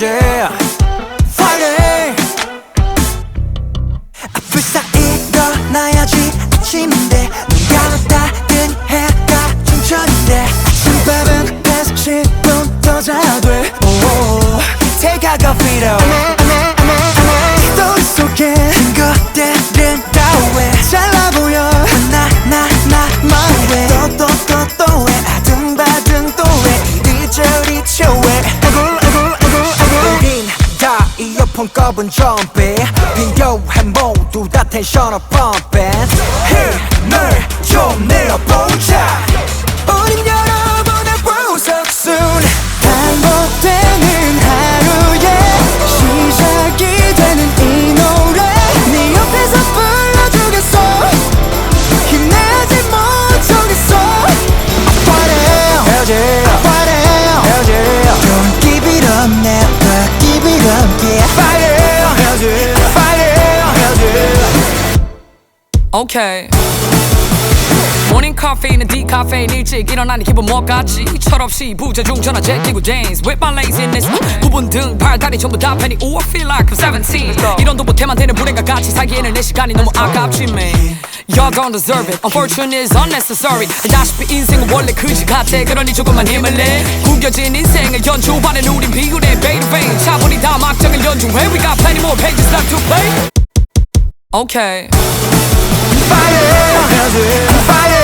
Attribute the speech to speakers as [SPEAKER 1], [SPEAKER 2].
[SPEAKER 1] 헤어져 Friday 불사 일어나야지. 아침인데 눈 감았다 뜬 해가 춘천인데 아침밥은 110분 더 자야 돼. 오, Take out coffee though 또 속에 큰 것들은 다왜 이어폰 꼽은 좀비 필요해 모두 다 텐션을 펌핑 힘을 좀 내어보자
[SPEAKER 2] 오케이 모닝 카페인은 디카페인 일찍 일어나니 기분 뭐같지? 철없이 부재중 전화 제끼고 dance with my laziness. 부분 등 발다리 전부 다 팬이 Ooh I feel like I'm 17 이런 도 못해만 되는 불행과 같이 살기에는 내 시간이 너무 아깝지 man Y'all don't deserve it. Unfortunate is unnecessary. 알다시피 인생은 원래 그지 같아. 그러니 조금만 힘을 내. 구겨진 인생을 연주하는 우린 비굴해 베이드 베인 차분히 다 막장을 연주해 We got plenty more pages left to play. Okay
[SPEAKER 1] Fire, fire.